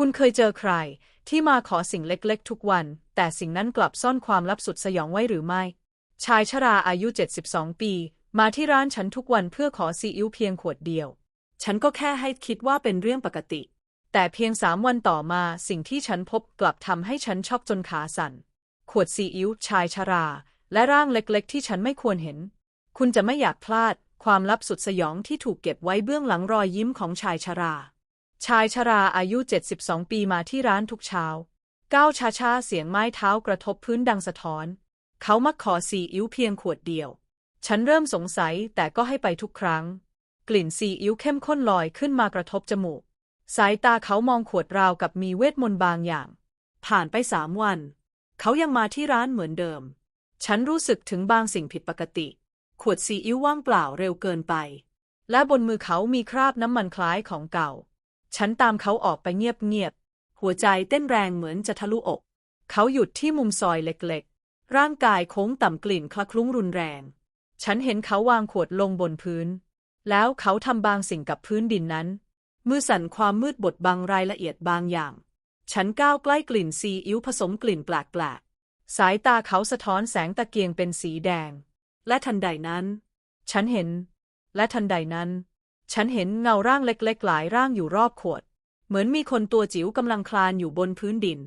คุณเคยเจอใคร ที่มาขอสิ่งเล็กๆ ทุกวัน แต่สิ่งนั้นกลับซ่อนความลับสุดสยองไว้หรือไม่ ชายชราอายุ 72 ปี มาที่ร้านฉันทุกวันเพื่อขอซีอิ๊วเพียงขวดเดียว ฉันก็แค่ให้คิดว่าเป็นเรื่องปกติ แต่เพียงสามวันต่อมาสิ่งที่ฉันพบกลับทำให้ฉันช็อกจนขาสั่น ขวดซีอิ๊วชายชรา และร่างเล็กๆ ที่ฉันไม่ควรเห็น คุณจะไม่อยากพลาด ความลับสุดสยองที่ถูกเก็บไว้เบื้องหลังรอยยิ้มของชายชรา ชายชราอายุ 72 ปีมาที่ร้านทุกเช้า ก้าวช้าๆ เสียงไม้เท้ากระทบพื้นดังสะท้อน เขามักขอซีอิ๊วเพียงขวดเดียว ฉันเริ่มสงสัยแต่ก็ให้ไปทุกครั้ง กลิ่นซีอิ๊วเข้มข้นลอยขึ้นมากระทบจมูก สายตาเขามองขวดราวกับมีเวทมนต์บางอย่าง ผ่านไปสามวัน เขายังมาที่ร้านเหมือนเดิม ฉันรู้สึกถึงบางสิ่งผิดปกติ ขวดซีอิ๊วว่างเปล่าเร็วเกินไป และบนมือเขามีคราบน้ำมันคล้ายของเก่า ฉันตามเขาออกไปเงียบๆ หัวใจเต้นแรงเหมือนจะทะลุอก เขาหยุดที่มุมซอยเล็กๆ ร่างกายโค้งต่ำกลิ่นคละคลุ้งรุนแรง ฉันเห็นเขาวางขวดลงบนพื้น แล้วเขาทำบางสิ่งกับพื้นดินนั้น มือสั่นความมืดบดบังรายละเอียดบางอย่าง ฉันก้าวใกล้กลิ่นซีอิ๊วผสมกลิ่นแปลกๆ สายตาเขาสะท้อนแสงตะเกียงเป็นสีแดง และทันใดนั้น ฉันเห็น และทันใดนั้น ฉันเห็นเงาร่างเล็กๆ หลายร่างอยู่รอบขวด เหมือนมีคนตัวจิ๋วกำลังคลานอยู่บนพื้นดิน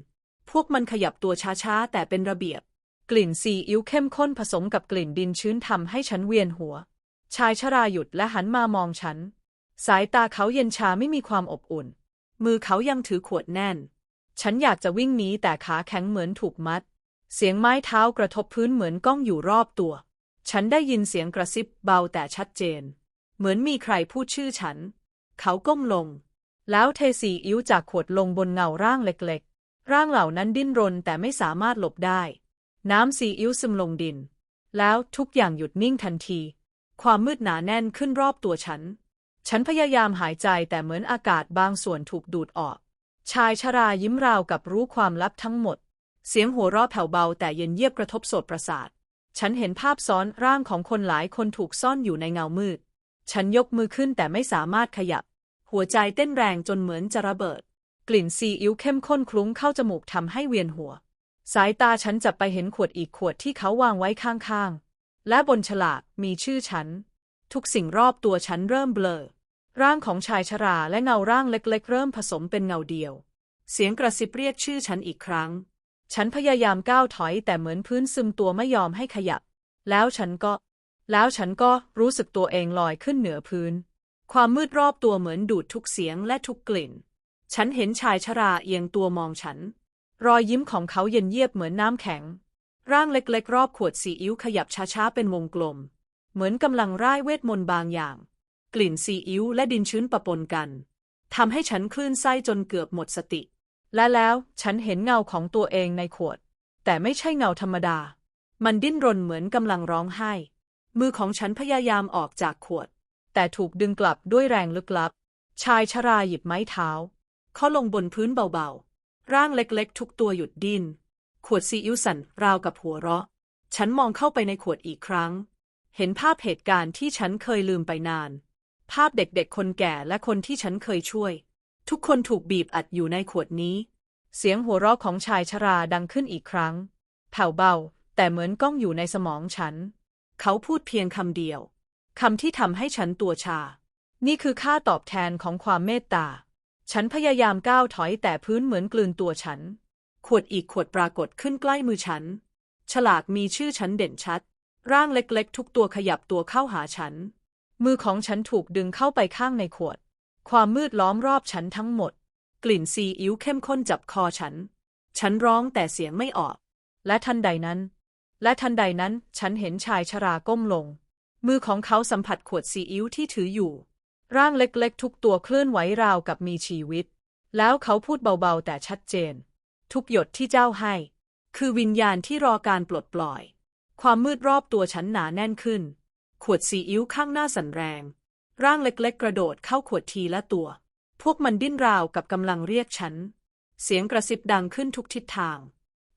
พวกมันขยับตัวช้าๆ แต่เป็นระเบียบ กลิ่นซีอิ๊วเข้มข้นผสมกับกลิ่นดินชื้นทำให้ฉันเวียนหัว ชายชราหยุดและหันมามองฉัน สายตาเขาเย็นชาไม่มีความอบอุ่น มือเขายังถือขวดแน่น ฉันอยากจะวิ่งหนีแต่ขาแข็งเหมือนถูกมัด เสียงไม้เท้ากระทบพื้นเหมือนก้องอยู่รอบตัว ฉันได้ยินเสียงกระซิบเบาแต่ชัดเจน เหมือนมีใครพูดชื่อฉัน เขาก้มลง แล้วเทซีอิ๊วจากขวดลงบนเงาร่างเล็กๆ ร่างเหล่านั้นดิ้นรนแต่ไม่สามารถหลบได้ น้ำซีอิ๊วซึมลงดิน แล้วทุกอย่างหยุดนิ่งทันที ความมืดหนาแน่นขึ้นรอบตัวฉัน ฉันพยายามหายใจแต่เหมือนอากาศบางส่วนถูกดูดออก ชายชรายิ้มราวกับรู้ความลับทั้งหมด เสียงหัวเราะแผ่วเบาแต่เย็นเยียบกระทบโสตประสาทฉันเห็นภาพซ้อนร่างของคนหลายคนถูกซ่อนอยู่ในเงามืด ฉันยกมือขึ้นแต่ไม่สามารถขยับ หัวใจเต้นแรงจนเหมือนจะระเบิด กลิ่นซีอิ๊วเข้มข้นคลุ้งเข้าจมูกทำให้เวียนหัว สายตาฉันจับไปเห็นขวดอีกขวดที่เขาวางไว้ข้างๆ และบนฉลากมีชื่อฉัน ทุกสิ่งรอบตัวฉันเริ่มเบลอ ร่างของชายชราและเงาร่างเล็ก ๆ เริ่มผสมเป็นเงาเดียว เสียงกระซิบเรียกชื่อฉันอีกครั้ง ฉันพยายามก้าวถอยแต่เหมือนพื้นซึมตัวไม่ยอมให้ขยับ แล้วฉันก็ แล้วฉันก็รู้สึกตัวเองลอยขึ้นเหนือพื้น ความมืดรอบตัวเหมือนดูดทุกเสียงและทุกกลิ่น ฉันเห็นชายชราเอียงตัวมองฉัน รอยยิ้มของเขาเย็นเยียบเหมือนน้ำแข็ง ร่างเล็กๆ รอบขวดซีอิ๊วขยับช้าๆ เป็นวงกลม เหมือนกำลังร่ายเวทมนต์บางอย่าง กลิ่นซีอิ๊วและดินชื้นปะปนกันทำให้ฉันคลื่นไส้จนเกือบหมดสติ และแล้วฉันเห็นเงาของตัวเองในขวด แต่ไม่ใช่เงาธรรมดา มันดิ้นรนเหมือนกำลังร้องไห้ มือของฉันพยายามออกจากขวด แต่ถูกดึงกลับด้วยแรงลึกลับ ชายชราหยิบไม้เท้าเขาลงบนพื้นเบาๆ ร่างเล็กๆ ทุกตัวหยุดดิ้น ขวดซีอิ๊วสั่นราวกับหัวเราะ ฉันมองเข้าไปในขวดอีกครั้ง เห็นภาพเหตุการณ์ที่ฉันเคยลืมไปนาน ภาพเด็กๆ คนแก่และคนที่ฉันเคยช่วย ทุกคนถูกบีบอัดอยู่ในขวดนี้ เสียงหัวเราะของชายชราดังขึ้นอีกครั้ง แผ่วเบา แต่เหมือนก้องอยู่ในสมองฉัน เขาพูดเพียงคำเดียว คำที่ทำให้ฉันตัวชา นี่คือค่าตอบแทนของความเมตตา ฉันพยายามก้าวถอยแต่พื้นเหมือนกลืนตัวฉัน ขวดอีกขวดปรากฏขึ้นใกล้มือฉัน ฉลากมีชื่อฉันเด่นชัด ร่างเล็กๆ ทุกตัวขยับตัวเข้าหาฉัน มือของฉันถูกดึงเข้าไปข้างในขวด ความมืดล้อมรอบฉันทั้งหมด กลิ่นซีอิ๊วเข้มข้นจับคอฉัน ฉันร้องแต่เสียงไม่ออก และทันใดนั้น และทันใดนั้นฉันเห็นชายชราก้มลง มือของเขาสัมผัสขวดซีอิ๊วที่ถืออยู่ ร่างเล็กๆ ทุกตัวเคลื่อนไหวราวกับมีชีวิต แล้วเขาพูดเบาๆ แต่ชัดเจน ทุกหยดที่เจ้าให้ คือวิญญาณที่รอการปลดปล่อย ความมืดรอบตัวฉันหนาแน่นขึ้น ขวดซีอิ๊วข้างหน้าสั่นแรง ร่างเล็กๆ กระโดดเข้าขวดทีละตัว พวกมันดิ้นราวกับกำลังเรียกฉัน เสียงกระซิบดังขึ้นทุกทิศทาง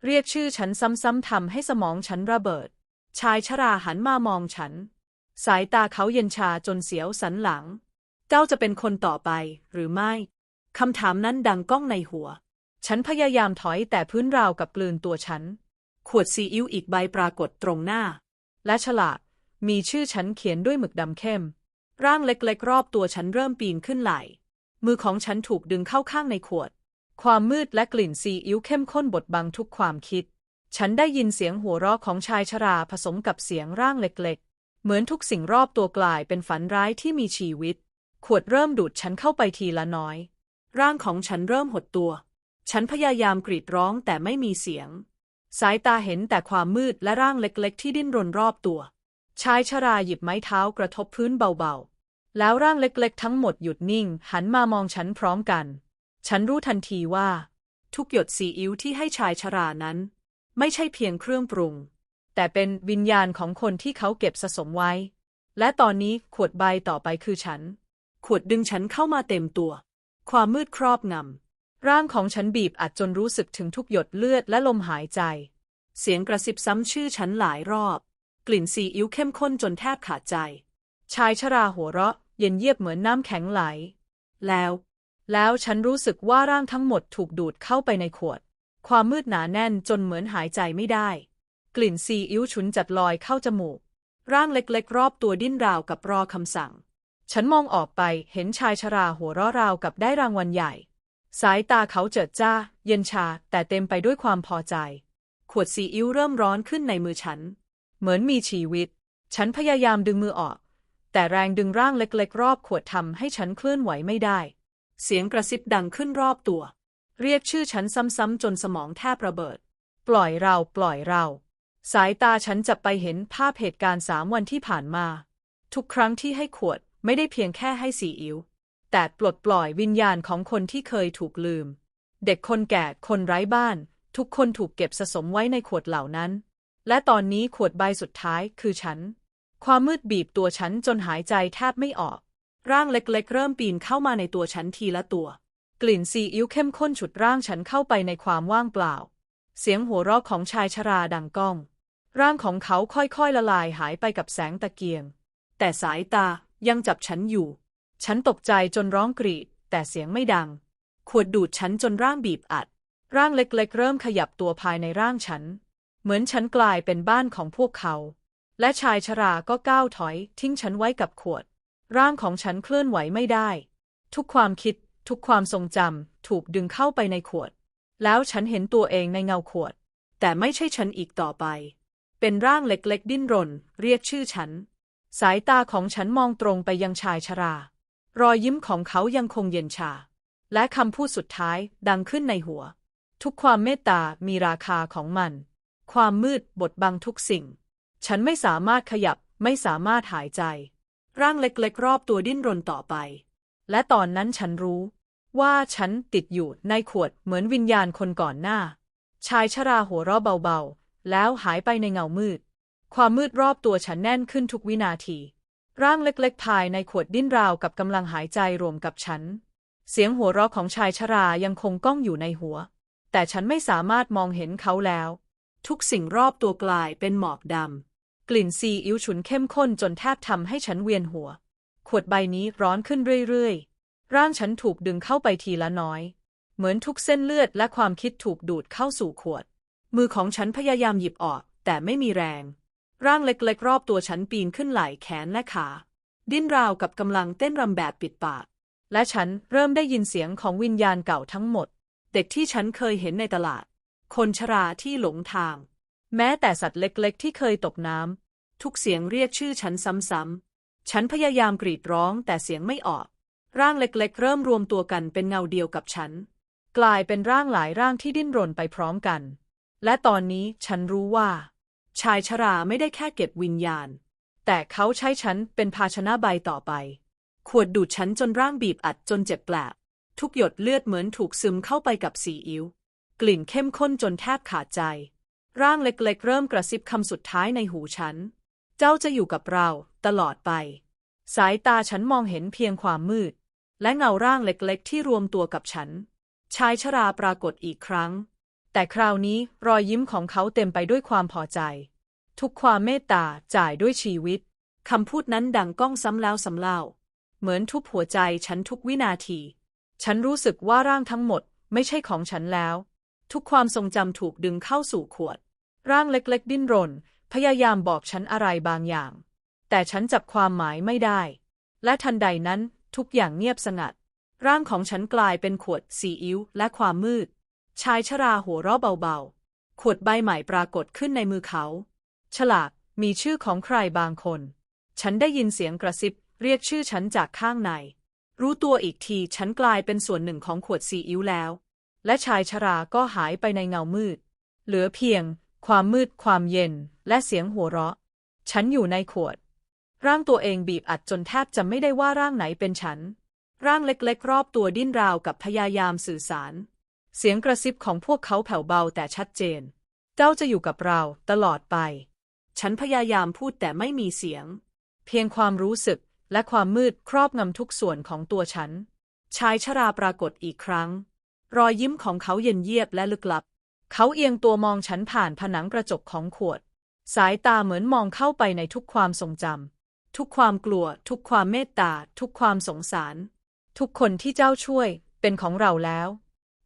เรียกชื่อฉันซ้ำๆทำให้สมองฉันระเบิด ชายชราหันมามองฉัน สายตาเขาเย็นชาจนเสียวสันหลัง เจ้าจะเป็นคนต่อไปหรือไม่คำถามนั้นดังก้องในหัว ฉันพยายามถอยแต่พื้นราวกับกลืนตัวฉัน ขวดซีอิ๊วอีกใบปรากฏตรงหน้า และฉลากมีชื่อฉันเขียนด้วยหมึกดำเข้ม ร่างเล็กๆรอบตัวฉันเริ่มปีนขึ้นไหล มือของฉันถูกดึงเข้าข้างในขวด ความมืดและกลิ่นซีอิ๊วเข้มข้นบดบังทุกความคิด ฉันได้ยินเสียงหัวเราะของชายชราผสมกับเสียงร่างเล็กๆ เหมือนทุกสิ่งรอบตัวกลายเป็นฝันร้ายที่มีชีวิต ขวดเริ่มดูดฉันเข้าไปทีละน้อย ร่างของฉันเริ่มหดตัว ฉันพยายามกรีดร้องแต่ไม่มีเสียง สายตาเห็นแต่ความมืดและร่างเล็กๆ ที่ดิ้นรนรอบตัว ชายชราหยิบไม้เท้ากระทบพื้นเบาๆ แล้วร่างเล็กๆ ทั้งหมดหยุดนิ่ง หันมามองฉันพร้อมกัน ฉันรู้ทันทีว่า ทุกหยดซีอิ๊วที่ให้ชายชรานั้น ไม่ใช่เพียงเครื่องปรุง แต่เป็นวิญญาณของคนที่เขาเก็บสะสมไว้ และตอนนี้ขวดใบต่อไปคือฉัน ขวดดึงฉันเข้ามาเต็มตัว ความมืดครอบงำร่างของฉันบีบอัดจนรู้สึกถึงทุกหยดเลือดและลมหายใจ เสียงกระซิบซ้ำชื่อฉันหลายรอบ กลิ่นซีอิ๊วเข้มข้นจนแทบขาดใจ ชายชราหัวเราะ เย็นเยียบเหมือนน้ำแข็งไหล แล้ว แล้วฉันรู้สึกว่าร่างทั้งหมดถูกดูดเข้าไปในขวด ความมืดหนาแน่นจนเหมือนหายใจไม่ได้ กลิ่นซีอิ๊วฉุนจัดลอยเข้าจมูก ร่างเล็กๆ รอบตัวดิ้นราวกับรอคำสั่ง ฉันมองออกไปเห็นชายชราหัวเราะราวกับได้รางวัลใหญ่ สายตาเขาเจิดจ้า เย็นชาแต่เต็มไปด้วยความพอใจ ขวดซีอิ๊วเริ่มร้อนขึ้นในมือฉัน เหมือนมีชีวิต ฉันพยายามดึงมือออก แต่แรงดึงร่างเล็กๆ รอบขวดทำให้ฉันเคลื่อนไหวไม่ได้ เสียงกระซิบดังขึ้นรอบตัว เรียกชื่อฉันซ้ำๆจนสมองแทบระเบิด ปล่อยเราปล่อยเรา สายตาฉันจับไปเห็นภาพเหตุการณ์สามวันที่ผ่านมา ทุกครั้งที่ให้ขวดไม่ได้เพียงแค่ให้สีอิ๋วแต่ปลดปล่อยวิญญาณของคนที่เคยถูกลืม เด็กคนแก่คนไร้บ้าน ทุกคนถูกเก็บสะสมไว้ในขวดเหล่านั้น และตอนนี้ขวดใบสุดท้ายคือฉัน ความมืดบีบตัวฉันจนหายใจแทบไม่ออก ร่างเล็กๆ เริ่มปีนเข้ามาในตัวฉันทีละตัว กลิ่นซีอิ๊วเข้มข้นฉุดร่างฉันเข้าไปในความว่างเปล่า เสียงหัวเราะของชายชราดังก้อง ร่างของเขาค่อยๆละลายหายไปกับแสงตะเกียง แต่สายตายังจับฉันอยู่ ฉันตกใจจนร้องกรีด แต่เสียงไม่ดัง ขวดดูดฉันจนร่างบีบอัด ร่างเล็กๆ เริ่มขยับตัวภายในร่างฉัน เหมือนฉันกลายเป็นบ้านของพวกเขา และชายชราก็ก้าวถอย ทิ้งฉันไว้กับขวด ร่างของฉันเคลื่อนไหวไม่ได้ ทุกความคิด ทุกความทรงจำถูกดึงเข้าไปในขวด แล้วฉันเห็นตัวเองในเงาขวด แต่ไม่ใช่ฉันอีกต่อไป เป็นร่างเล็กๆ ดิ้นรน เรียกชื่อฉัน สายตาของฉันมองตรงไปยังชายชรา รอยยิ้มของเขายังคงเย็นชา และคำพูดสุดท้ายดังขึ้นในหัว ทุกความเมตตามีราคาของมัน ความมืดบดบังทุกสิ่ง ฉันไม่สามารถขยับไม่สามารถหายใจ ร่างเล็กๆ รอบตัวดิ้นรนต่อไป และตอนนั้นฉันรู้ ว่าฉันติดอยู่ในขวดเหมือนวิญญาณคนก่อนหน้า ชายชราหัวเราะเบาๆ แล้วหายไปในเงามืด ความมืดรอบตัวฉันแน่นขึ้นทุกวินาที ร่างเล็กๆ ภายในขวดดิ้นราวกับกำลังหายใจรวมกับฉัน เสียงหัวเราะของชายชรายังคงก้องอยู่ในหัว แต่ฉันไม่สามารถมองเห็นเขาแล้ว ทุกสิ่งรอบตัวกลายเป็นหมอกดำ กลิ่นซีอิ๊วฉุนเข้มข้นจนแทบทำให้ฉันเวียนหัว ขวดใบนี้ร้อนขึ้นเรื่อยๆ ร่างฉันถูกดึงเข้าไปทีละน้อย เหมือนทุกเส้นเลือดและความคิดถูกดูดเข้าสู่ขวด มือของฉันพยายามหยิบออก แต่ไม่มีแรง ร่างเล็กๆ รอบตัวฉันปีนขึ้นไหล่แขนและขา ดิ้นราวกับกำลังเต้นรำแบบปิดปาก และฉันเริ่มได้ยินเสียงของวิญญาณเก่าทั้งหมด เด็กที่ฉันเคยเห็นในตลาด คนชราที่หลงทาง แม้แต่สัตว์เล็กๆ ที่เคยตกน้ำทุกเสียงเรียกชื่อฉันซ้ำๆ ฉันพยายามกรีดร้องแต่เสียงไม่ออก ร่างเล็กๆ เริ่มรวมตัวกันเป็นเงาเดียวกับฉัน กลายเป็นร่างหลายร่างที่ดิ้นรนไปพร้อมกัน และตอนนี้ฉันรู้ว่า ชายชราไม่ได้แค่เก็บวิญญาณ แต่เขาใช้ฉันเป็นภาชนะใบต่อไป ขวดดูดฉันจนร่างบีบอัดจนเจ็บแปลบทุกหยดเลือดเหมือนถูกซึมเข้าไปกับซีอิ๊วกลิ่นเข้มข้นจนแทบขาดใจ ร่างเล็กๆ เริ่มกระซิบคำสุดท้ายในหูฉัน เจ้าจะอยู่กับเราตลอดไป สายตาฉันมองเห็นเพียงความมืด และเงาร่างเล็กๆ ที่รวมตัวกับฉัน ชายชราปรากฏอีกครั้ง แต่คราวนี้รอยยิ้มของเขาเต็มไปด้วยความพอใจ ทุกความเมตตาจ่ายด้วยชีวิต คำพูดนั้นดังก้องซ้ำแล้วซ้ำเล่า เหมือนทุบหัวใจฉันทุกวินาที ฉันรู้สึกว่าร่างทั้งหมดไม่ใช่ของฉันแล้ว ทุกความทรงจำถูกดึงเข้าสู่ขวด ร่างเล็กๆ ดิ้นรน พยายามบอกฉันอะไรบางอย่าง แต่ฉันจับความหมายไม่ได้ และทันใดนั้นทุกอย่างเงียบสงัด ร่างของฉันกลายเป็นขวดซีอิ๊วและความมืด ชายชราหัวเราะเบาๆ ขวดใบใหม่ปรากฏขึ้นในมือเขา ฉลากมีชื่อของใครบางคน ฉันได้ยินเสียงกระซิบ เรียกชื่อฉันจากข้างใน รู้ตัวอีกทีฉันกลายเป็นส่วนหนึ่งของขวดซีอิ๊วแล้ว และชายชราก็หายไปในเงามืด เหลือเพียง ความมืด ความเย็น และเสียงหัวเราะ ฉันอยู่ในขวด ร่างตัวเองบีบอัดจนแทบจะไม่ได้ว่าร่างไหนเป็นฉัน ร่างเล็กๆ รอบตัวดิ้นราวกับพยายามสื่อสาร เสียงกระซิบของพวกเขาแผ่วเบาแต่ชัดเจน เจ้าจะอยู่กับเราตลอดไป ฉันพยายามพูดแต่ไม่มีเสียง เพียงความรู้สึกและความมืดครอบงำทุกส่วนของตัวฉัน ชายชราปรากฏอีกครั้ง รอยยิ้มของเขาเย็นเยียบและลึกลับ เขาเอียงตัวมองฉันผ่านผนังกระจกของขวด สายตาเหมือนมองเข้าไปในทุกความทรงจำทุกความกลัว ทุกความเมตตา ทุกความสงสาร ทุกคนที่เจ้าช่วยเป็นของเราแล้ว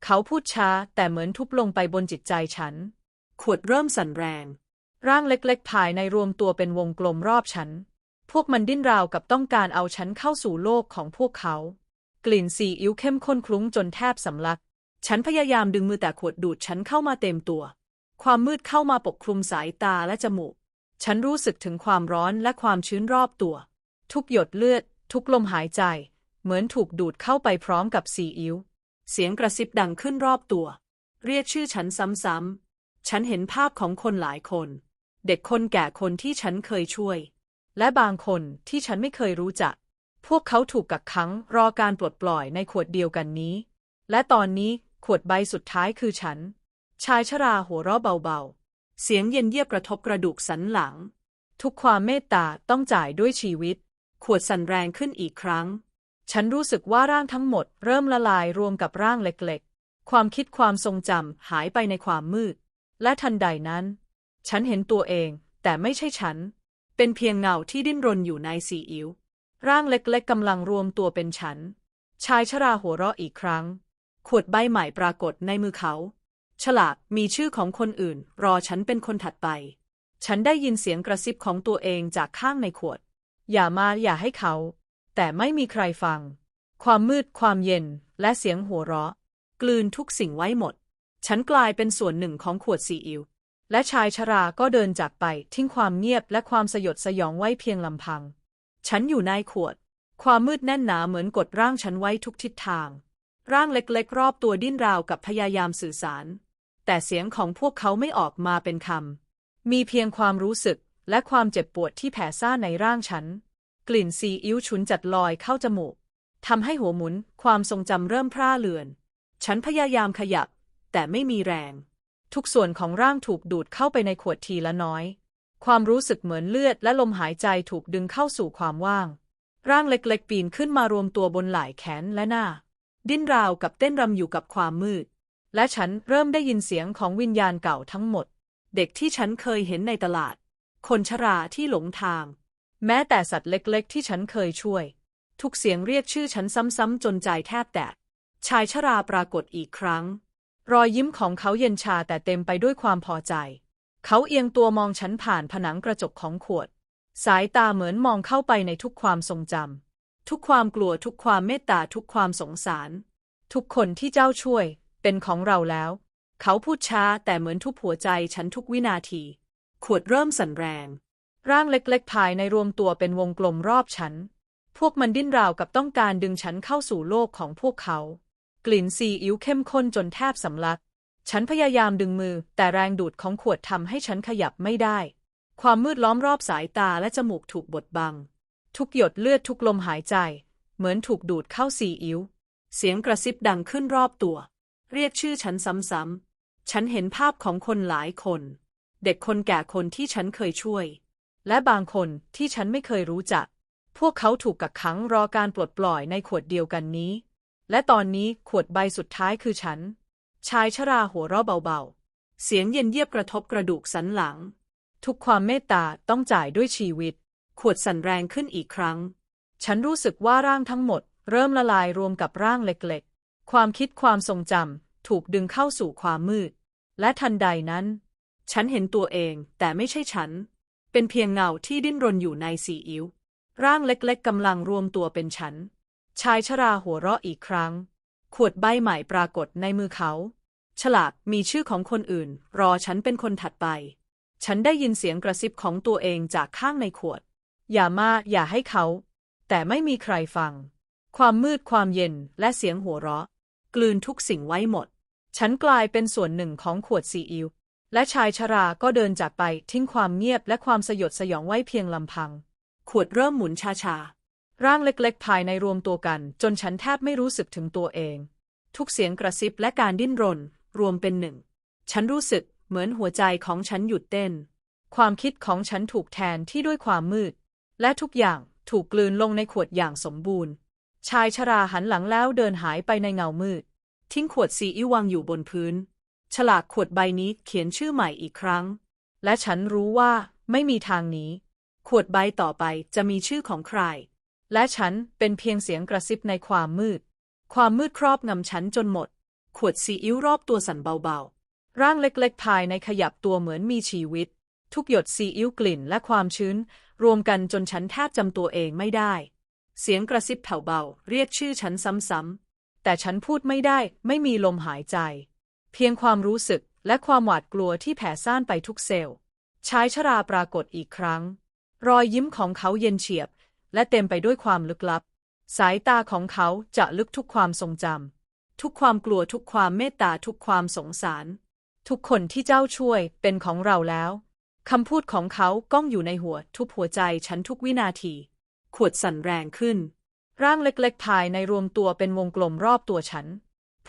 เขาพูดช้าแต่เหมือนทุบลงไปบนจิตใจฉัน ขวดเริ่มสั่นแรง ร่างเล็กๆภายในรวมตัวเป็นวงกลมรอบฉัน พวกมันดิ้นราวกับต้องการเอาฉันเข้าสู่โลกของพวกเขา กลิ่นซีอิ๊วเข้มข้นคลุ้งจนแทบสำลัก ฉันพยายามดึงมือแต่ขวดดูดฉันเข้ามาเต็มตัว ความมืดเข้ามาปกคลุมสายตาและจมูก ฉันรู้สึกถึงความร้อนและความชื้นรอบตัว ทุกหยดเลือด ทุกลมหายใจ เหมือนถูกดูดเข้าไปพร้อมกับซีอิ๊วเสียงกระซิบดังขึ้นรอบตัว เรียกชื่อฉันซ้ำๆ ฉันเห็นภาพของคนหลายคน เด็กคนแก่คนที่ฉันเคยช่วย และบางคนที่ฉันไม่เคยรู้จัก พวกเขาถูกกักขังรอการปลดปล่อยในขวดเดียวกันนี้ และตอนนี้ วดใบสุดท้ายคือฉัน ชายชราหัวเราะเบาๆ เสียงเย็นเยียบกระทบกระดูกสันหลัง ทุกความเมตตาต้องจ่ายด้วยชีวิต ขวดสั่นแรงขึ้นอีกครั้ง ฉันรู้สึกว่าร่างทั้งหมดเริ่มละลายรวมกับร่างเล็กๆ ความคิดความทรงจำหายไปในความมืด และทันใดนั้น ฉันเห็นตัวเองแต่ไม่ใช่ฉัน เป็นเพียงเงาที่ดิ้นรนอยู่ในซีอิ๊วร่างเล็กๆกำลังรวมตัวเป็นฉัน ชายชราหัวเราะอีกครั้ง ขวดใบใหม่ปรากฏในมือเขา ฉลากมีชื่อของคนอื่น รอฉันเป็นคนถัดไป ฉันได้ยินเสียงกระซิบของตัวเองจากข้างในขวด อย่ามาอย่าให้เขา แต่ไม่มีใครฟัง ความมืดความเย็นและเสียงหัวเราะ กลืนทุกสิ่งไว้หมด ฉันกลายเป็นส่วนหนึ่งของขวดซีอิวและชายชราก็เดินจากไปทิ้งความเงียบและความสยดสยองไว้เพียงลำพัง ฉันอยู่ในขวด ความมืดแน่นหนาเหมือนกดร่างฉันไว้ทุกทิศทาง ร่างเล็กๆ รอบตัวดิ้นราวกับพยายามสื่อสาร แต่เสียงของพวกเขาไม่ออกมาเป็นคำ มีเพียงความรู้สึกและความเจ็บปวดที่แผ่ซ่านในร่างฉัน กลิ่นซีอิ๊วฉุนจัดลอยเข้าจมูกทำให้หัวหมุน ความทรงจำเริ่มพร่าเลือน ฉันพยายามขยับ แต่ไม่มีแรง ทุกส่วนของร่างถูกดูดเข้าไปในขวดทีละน้อย ความรู้สึกเหมือนเลือดและลมหายใจถูกดึงเข้าสู่ความว่าง ร่างเล็กๆ ปีนขึ้นมารวมตัวบนไหล่แขนและหน้า ดิ้นราวกับเต้นรำอยู่กับความมืด และฉันเริ่มได้ยินเสียงของวิญญาณเก่าทั้งหมด เด็กที่ฉันเคยเห็นในตลาด คนชราที่หลงทาง แม้แต่สัตว์เล็กๆ ที่ฉันเคยช่วย ทุกเสียงเรียกชื่อฉันซ้ำๆจนใจแทบแตก ชายชราปรากฏอีกครั้ง รอยยิ้มของเขาเย็นชาแต่เต็มไปด้วยความพอใจ เขาเอียงตัวมองฉันผ่านผนังกระจกของขวด สายตาเหมือนมองเข้าไปในทุกความทรงจำ ทุกความกลัวทุกความเมตตาทุกความสงสาร ทุกคนที่เจ้าช่วย เป็นของเราแล้ว เขาพูดช้าแต่เหมือนทุบหัวใจฉันทุกวินาที ขวดเริ่มสั่นแรง ร่างเล็กๆภายในรวมตัวเป็นวงกลมรอบฉัน พวกมันดิ้นราวกับต้องการดึงฉันเข้าสู่โลกของพวกเขา กลิ่นซีอิ๊วเข้มข้นจนแทบสำลัก ฉันพยายามดึงมือ แต่แรงดูดของขวดทำให้ฉันขยับไม่ได้ ความมืดล้อมรอบสายตาและจมูกถูกบดบัง ทุกหยดเลือดทุกลมหายใจ เหมือนถูกดูดเข้าซีอิ๊วเสียงกระซิบดังขึ้นรอบตัว เรียกชื่อฉันซ้ำๆ ฉันเห็นภาพของคนหลายคน เด็กคนแก่คนที่ฉันเคยช่วย และบางคนที่ฉันไม่เคยรู้จัก พวกเขาถูกกักขังรอการปลดปล่อยในขวดเดียวกันนี้ และตอนนี้ขวดใบสุดท้ายคือฉัน ชายชราหัวเราะเบาๆ เสียงเย็นเยียบกระทบกระดูกสันหลัง ทุกความเมตตาต้องจ่ายด้วยชีวิต ขวดสั่นแรงขึ้นอีกครั้ง ฉันรู้สึกว่าร่างทั้งหมด เริ่มละลายรวมกับร่างเล็กๆ ความคิดความทรงจำถูกดึงเข้าสู่ความมืด และทันใดนั้น ฉันเห็นตัวเองแต่ไม่ใช่ฉัน เป็นเพียงเงาที่ดิ้นรนอยู่ในซีอิ๊วร่างเล็กๆกำลังรวมตัวเป็นฉัน ชายชราหัวเราะอีกครั้ง ขวดใบใหม่ปรากฏในมือเขา ฉลากมีชื่อของคนอื่น รอฉันเป็นคนถัดไป ฉันได้ยินเสียงกระซิบของตัวเองจากข้างในขวด อย่ามาอย่าให้เขา แต่ไม่มีใครฟัง ความมืดความเย็นและเสียงหัวเราะ กลืนทุกสิ่งไว้หมด ฉันกลายเป็นส่วนหนึ่งของขวดซีอิ๊วและชายชราก็เดินจากไปทิ้งความเงียบและความสยดสยองไว้เพียงลำพัง ขวดเริ่มหมุนชาร่างเล็กๆ ภายในรวมตัวกัน จนฉันแทบไม่รู้สึกถึงตัวเอง ทุกเสียงกระซิบและการดิ้นรน รวมเป็นหนึ่ง ฉันรู้สึกเหมือนหัวใจของฉันหยุดเต้น ความคิดของฉันถูกแทนที่ด้วยความมืด และทุกอย่างถูกกลืนลงในขวดอย่างสมบูรณ์ ชายชราหันหลังแล้วเดินหายไปในเงามืด ทิ้งขวดซีอิ๊ววางอยู่บนพื้น ฉลากขวดใบนี้เขียนชื่อใหม่อีกครั้ง และฉันรู้ว่าไม่มีทางหนี้ ขวดใบต่อไปจะมีชื่อของใคร และฉันเป็นเพียงเสียงกระซิบในความมืด ความมืดครอบงำฉันจนหมด ขวดซีอิ๊วรอบตัวสั่นเบาๆ ร่างเล็กๆภายในขยับตัวเหมือนมีชีวิต ทุกหยดซีอิ๊วกลิ่นและความชื้น รวมกันจนฉันแทบจำตัวเองไม่ได้ เสียงกระซิบแผ่วเบา เรียกชื่อฉันซ้ำๆ แต่ฉันพูดไม่ได้ ไม่มีลมหายใจ เพียงความรู้สึกและความหวาดกลัวที่แผ่ซ่านไปทุกเซลล์ ชายชราปรากฏอีกครั้ง รอยยิ้มของเขาเย็นเฉียบ และเต็มไปด้วยความลึกลับ สายตาของเขาจะลึกทุกความทรงจำ ทุกความกลัวทุกความเมตตาทุกความสงสาร ทุกคนที่เจ้าช่วยเป็นของเราแล้ว คำพูดของเขาก้องอยู่ในหัวทุบหัวใจฉันทุกวินาที ขวดสั่นแรงขึ้น ร่างเล็กๆภายในรวมตัวเป็นวงกลมรอบตัวฉัน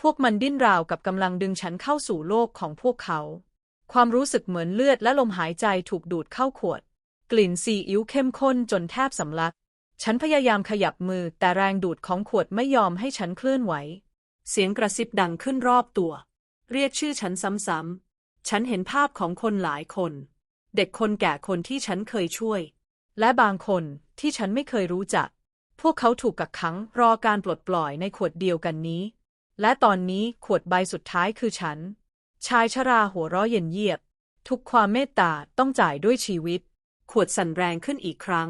พวกมันดิ้นราวกับกำลังดึงฉันเข้าสู่โลกของพวกเขา ความรู้สึกเหมือนเลือดและลมหายใจถูกดูดเข้าขวด กลิ่นซีอิ๊วเข้มข้นจนแทบสำลัก ฉันพยายามขยับมือแต่แรงดูดของขวดไม่ยอมให้ฉันเคลื่อนไหว เสียงกระซิบดังขึ้นรอบตัว เรียกชื่อฉันซ้ำๆฉันเห็นภาพของคนหลายคน เด็กคนแก่คนที่ฉันเคยช่วย และบางคนที่ฉันไม่เคยรู้จัก พวกเขาถูกกักขังรอการปลดปล่อยในขวดเดียวกันนี้ และตอนนี้ขวดใบสุดท้ายคือฉัน ชายชราหัวเราะเย็นเยียบ ทุกความเมตตาต้องจ่ายด้วยชีวิต ขวดสั่นแรงขึ้นอีกครั้ง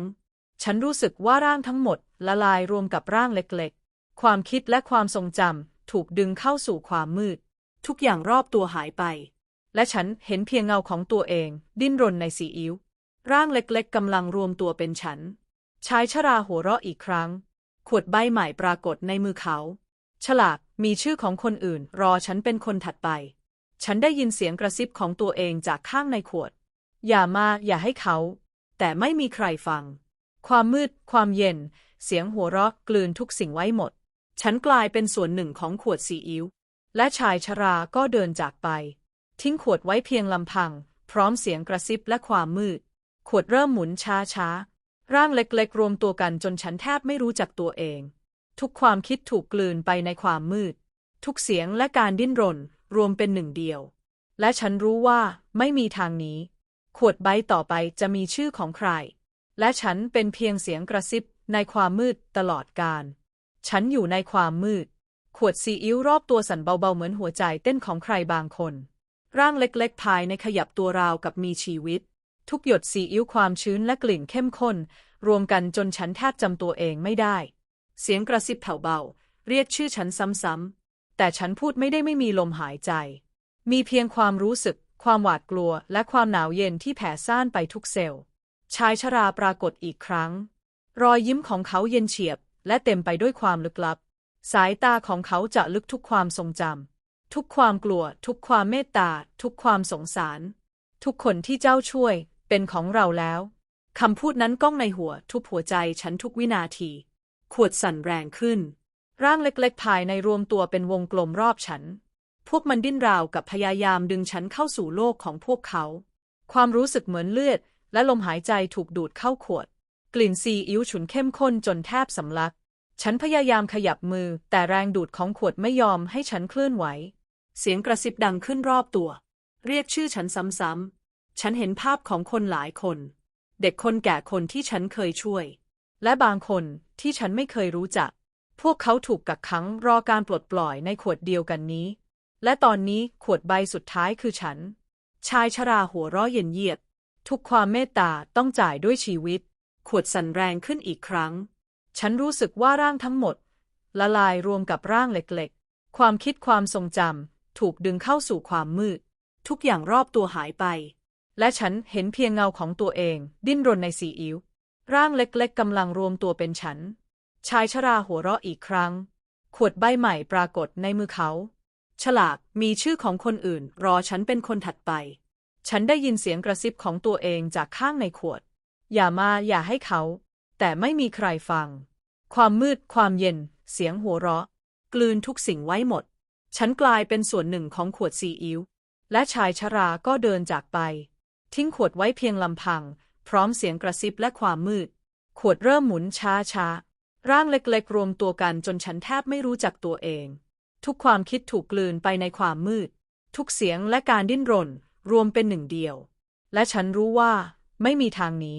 ฉันรู้สึกว่าร่างทั้งหมดละลายรวมกับร่างเล็กๆ ความคิดและความทรงจำถูกดึงเข้าสู่ความมืด ทุกอย่างรอบตัวหายไป และฉันเห็นเพียงเงาของตัวเอง ดิ้นรนในซีอิ๊วร่างเล็กๆกำลังรวมตัวเป็นฉัน ชายชราหัวเราะอีกครั้ง ขวดใบใหม่ปรากฏในมือเขา ฉลากมีชื่อของคนอื่น รอฉันเป็นคนถัดไป ฉันได้ยินเสียงกระซิบของตัวเองจากข้างในขวด อย่ามาอย่าให้เขา แต่ไม่มีใครฟัง ความมืด ความเย็น เสียงหัวเราะกลืนทุกสิ่งไว้หมด ฉันกลายเป็นส่วนหนึ่งของขวดซีอิ๊วและชายชราก็เดินจากไป ทิ้งขวดไว้เพียงลำพัง พร้อมเสียงกระซิบและความมืด ขวดเริ่มหมุนช้าช้าร่างเล็กๆ รวมตัวกันจนฉันแทบไม่รู้จักตัวเอง ทุกความคิดถูกกลืนไปในความมืด ทุกเสียงและการดิ้นรน รวมเป็นหนึ่งเดียว และฉันรู้ว่าไม่มีทางนี้ ขวดใบต่อไปจะมีชื่อของใคร และฉันเป็นเพียงเสียงกระซิบในความมืดตลอดกาลฉันอยู่ในความมืด ขวดซีอิ๊วรอบตัวสั่นเบาๆเหมือนหัวใจเต้นของใครบางคน ร่างเล็กๆ ภายในขยับตัวราวกับมีชีวิต ทุกหยดซีอิ๊วความชื้นและกลิ่นเข้มข้น รวมกันจนฉันแทบจำตัวเองไม่ได้ เสียงกระซิบแผ่วเบา เรียกชื่อฉันซ้ำๆ แต่ฉันพูดไม่ได้ไม่มีลมหายใจ มีเพียงความรู้สึก ความหวาดกลัว และความหนาวเย็นที่แผ่ซ่านไปทุกเซลล์ ชายชราปรากฏอีกครั้ง รอยยิ้มของเขาเย็นเฉียบ และเต็มไปด้วยความลึกลับ สายตาของเขาจะลึกทุกความทรงจำ ทุกความกลัว ทุกความเมตตา ทุกความสงสาร ทุกคนที่เจ้าช่วยเป็นของเราแล้วคำพูดนั้นก้องในหัว ทุบหัวใจฉันทุกวินาที ขวดสั่นแรงขึ้น ร่างเล็กๆ ภายในรวมตัวเป็นวงกลมรอบฉัน พวกมันดิ้นราวกับพยายามดึงฉันเข้าสู่โลกของพวกเขา ความรู้สึกเหมือนเลือด และลมหายใจถูกดูดเข้าขวด กลิ่นซีอิ๊วฉุนเข้มข้นจนแทบสำลัก ฉันพยายามขยับมือ แต่แรงดูดของขวดไม่ยอมให้ฉันเคลื่อนไหว เสียงกระซิบดังขึ้นรอบตัว เรียกชื่อฉันซ้ำๆ ฉันเห็นภาพของคนหลายคน เด็กคนแก่คนที่ฉันเคยช่วย และบางคนที่ฉันไม่เคยรู้จัก พวกเขาถูกกักขังรอการปลดปล่อยในขวดเดียวกันนี้ และตอนนี้ขวดใบสุดท้ายคือฉัน ชายชราหัวเราะเย็นเยียด ทุกความเมตตาต้องจ่ายด้วยชีวิต ขวดสั่นแรงขึ้นอีกครั้ง ฉันรู้สึกว่าร่างทั้งหมด ละลายรวมกับร่างเล็กๆ ความคิดความทรงจำ ถูกดึงเข้าสู่ความมืด ทุกอย่างรอบตัวหายไป และฉันเห็นเพียงเงาของตัวเอง ดิ้นรนในสีอิ้วร่างเล็กๆกำลังรวมตัวเป็นฉัน ชายชราหัวเราะอีกครั้ง ขวดใบใหม่ปรากฏในมือเขา ฉลากมีชื่อของคนอื่น รอฉันเป็นคนถัดไป ฉันได้ยินเสียงกระซิบของตัวเองจากข้างในขวด อย่ามาอย่าให้เขา แต่ไม่มีใครฟัง ความมืดความเย็น เสียงหัวเราะ กลืนทุกสิ่งไว้หมด ฉันกลายเป็นส่วนหนึ่งของขวดซีอิ๊วและชายชราก็เดินจากไป ทิ้งขวดไว้เพียงลำพัง พร้อมเสียงกระซิบและความมืด ขวดเริ่มหมุนช้าช้าร่างเล็กๆ รวมตัวกันจนฉันแทบไม่รู้จักตัวเอง ทุกความคิดถูกกลืนไปในความมืด ทุกเสียงและการดิ้นรน รวมเป็นหนึ่งเดียว และฉันรู้ว่า ไม่มีทางนี้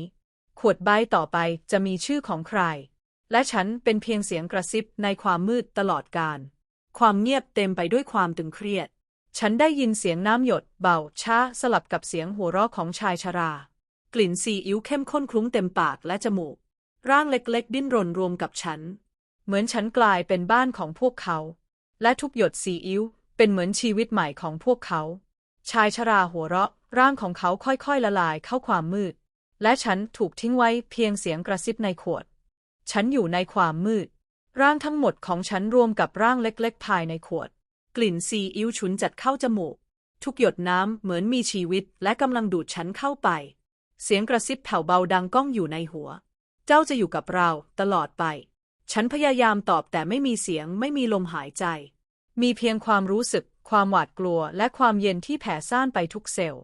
ขวดใบต่อไปจะมีชื่อของใคร และฉันเป็นเพียงเสียงกระซิบในความมืดตลอดกาล ความเงียบเต็มไปด้วยความตึงเครียด ฉันได้ยินเสียงน้ำหยดเบาช้าสลับกับเสียงหัวเราะของชายชรา กลิ่นซีอิ๊วเข้มข้นคลุ้งเต็มปากและจมูก ร่างเล็กๆ ดิ้นรนรวมกับฉัน เหมือนฉันกลายเป็นบ้านของพวกเขา และทุกหยดซีอิ๊วเป็นเหมือนชีวิตใหม่ของพวกเขา ชายชราหัวเราะ ร่างของเขาค่อยๆละลายเข้าความมืด และฉันถูกทิ้งไว้เพียงเสียงกระซิบในขวด ฉันอยู่ในความมืด ร่างทั้งหมดของฉันรวมกับร่างเล็กๆ ภายในขวด กลิ่นซีอิ๊วฉุนจัดเข้าจมูก ทุกหยดน้ำเหมือนมีชีวิตและกำลังดูดฉันเข้าไป เสียงกระซิบแผ่วเบาดังก้องอยู่ในหัว เจ้าจะอยู่กับเราตลอดไป ฉันพยายามตอบแต่ไม่มีเสียงไม่มีลมหายใจ มีเพียงความรู้สึก ความหวาดกลัว และความเย็นที่แผ่ซ่านไปทุกเซลล์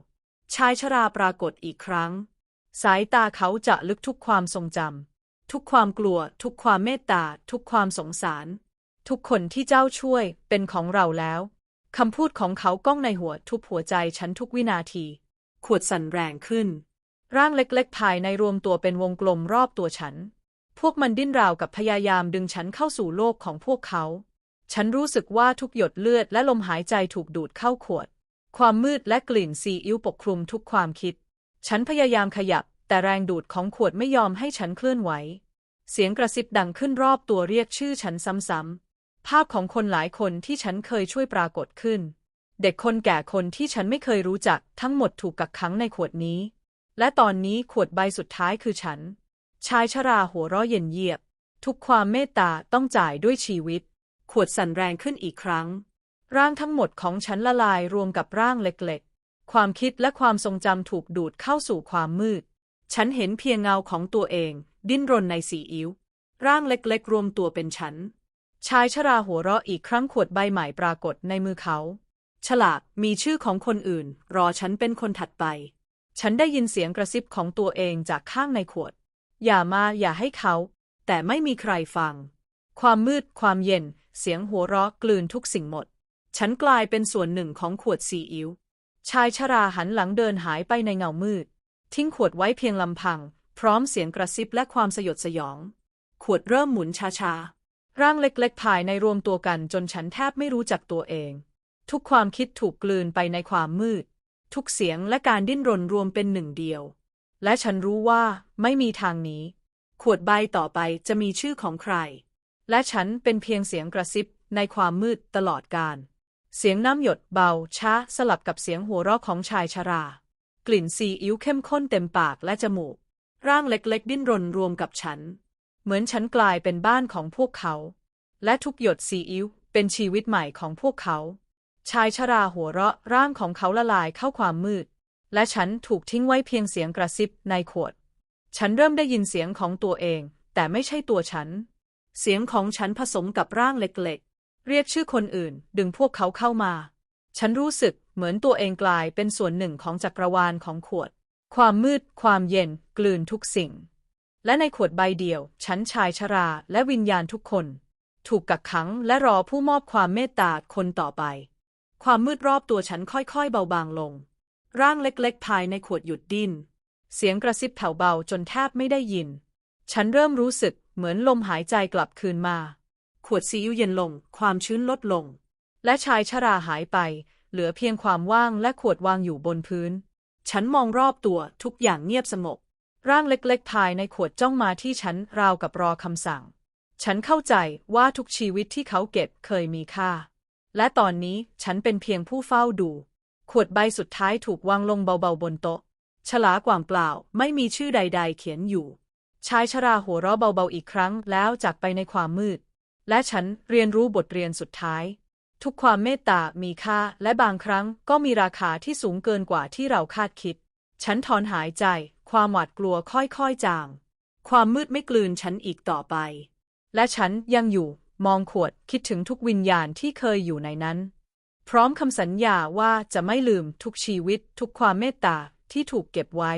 ชายชราปรากฏอีกครั้ง สายตาเขาจะลึกทุกความทรงจำ ทุกความกลัว ทุกความเมตตา ทุกความสงสาร ทุกคนที่เจ้าช่วยเป็นของเราแล้วคำพูดของเขาก้องในหัวทุบหัวใจฉันทุกวินาที ขวดสั่นแรงขึ้น ร่างเล็กๆ ภายในรวมตัวเป็นวงกลมรอบตัวฉัน พวกมันดิ้นราวกับพยายามดึงฉันเข้าสู่โลกของพวกเขา ฉันรู้สึกว่าทุกหยดเลือดและลมหายใจถูกดูดเข้าขวด ความมืดและกลิ่นซีอิ๊วปกคลุมทุกความคิด ฉันพยายามขยับ แต่แรงดูดของขวดไม่ยอมให้ฉันเคลื่อนไหว เสียงกระซิบดังขึ้นรอบตัวเรียกชื่อฉันซ้ำๆ ภาพของคนหลายคนที่ฉันเคยช่วยปรากฏขึ้น เด็กคนแก่คนที่ฉันไม่เคยรู้จักทั้งหมดถูกกักขังในขวดนี้ และตอนนี้ขวดใบสุดท้ายคือฉัน ชายชราหัวเราะเย็นเยียบ ทุกความเมตตาต้องจ่ายด้วยชีวิต ขวดสั่นแรงขึ้นอีกครั้ง ร่างทั้งหมดของฉันละลายรวมกับร่างเล็กๆ ความคิดและความทรงจำถูกดูดเข้าสู่ความมืด ฉันเห็นเพียงเงาของตัวเอง ดิ้นรนในสีอิ๊วร่างเล็กๆ รวมตัวเป็นฉัน ชายชราหัวเราะอีกครั้งขวดใบใหม่ปรากฏในมือเขา ฉลากมีชื่อของคนอื่น รอฉันเป็นคนถัดไป ฉันได้ยินเสียงกระซิบของตัวเองจากข้างในขวด อย่ามาอย่าให้เขา แต่ไม่มีใครฟัง ความมืดความเย็น เสียงหัวเราะกลืนทุกสิ่งหมด ฉันกลายเป็นส่วนหนึ่งของขวดซีอิ๊วชายชราหันหลังเดินหายไปในเงามืด ทิ้งขวดไว้เพียงลำพัง พร้อมเสียงกระซิบและความสยดสยอง ขวดเริ่มหมุนช้าร่างเล็กๆภายในรวมตัวกันจนฉันแทบไม่รู้จักตัวเอง ทุกความคิดถูกกลืนไปในความมืด ทุกเสียงและการดิ้นรนรวมเป็นหนึ่งเดียว และฉันรู้ว่าไม่มีทางนี้ ขวดใบต่อไปจะมีชื่อของใคร และฉันเป็นเพียงเสียงกระซิบในความมืดตลอดกาลเสียงน้ำหยดเบาช้าสลับกับเสียงหัวเราะของชายชรา กลิ่นซีอิ๊วเข้มข้นเต็มปากและจมูก ร่างเล็กๆ ดิ้นรนรวมกับฉัน เหมือนฉันกลายเป็นบ้านของพวกเขา และทุกหยดซีอิ๊วเป็นชีวิตใหม่ของพวกเขา ชายชราหัวเราะร่างของเขาละลายเข้าความมืด และฉันถูกทิ้งไว้เพียงเสียงกระซิบในขวด ฉันเริ่มได้ยินเสียงของตัวเอง แต่ไม่ใช่ตัวฉัน เสียงของฉันผสมกับร่างเล็กๆ เรียกชื่อคนอื่น ดึงพวกเขาเข้ามา ฉันรู้สึก เหมือนตัวเองกลายเป็นส่วนหนึ่งของจักรวาลของขวด ความมืด ความเย็น กลืนทุกสิ่ง และในขวดใบเดียวฉันชายชราและวิญญาณทุกคน ถูกกักขังและรอผู้มอบความเมตตาคนต่อไป ความมืดรอบตัวฉันค่อยๆ เบาบางลง ร่างเล็กๆ ภายในขวดหยุดดิ้น เสียงกระซิบแผ่วเบาจนแทบไม่ได้ยิน ฉันเริ่มรู้สึกเหมือนลมหายใจกลับคืนมา ขวดซีอิ๊วเย็นลง ความชื้นลดลง และชายชราหายไป เหลือเพียงความว่างและขวดวางอยู่บนพื้น ฉันมองรอบตัวทุกอย่างเงียบสงบ ร่างเล็กๆภายในขวดจ้องมาที่ฉันราวกับรอคำสั่ง ฉันเข้าใจว่าทุกชีวิตที่เขาเก็บเคยมีค่า และตอนนี้ฉันเป็นเพียงผู้เฝ้าดู ขวดใบสุดท้ายถูกวางลงเบาๆบนโต๊ะ ฉลากว่างเปล่าไม่มีชื่อใด ๆ เขียนอยู่ ชายชราหัวเราะเบาๆอีกครั้งแล้วจากไปในความมืด และฉันเรียนรู้บทเรียนสุดท้าย ทุกความเมตตามีค่า และบางครั้งก็มีราคาที่สูงเกินกว่าที่เราคาดคิด ฉันถอนหายใจ ความหวาดกลัวค่อยๆจาง ความมืดไม่กลืนฉันอีกต่อไป และฉันยังอยู่ มองขวดคิดถึงทุกวิญญาณที่เคยอยู่ในนั้น พร้อมคำสัญญาว่าจะไม่ลืมทุกชีวิต ทุกความเมตตาที่ถูกเก็บไว้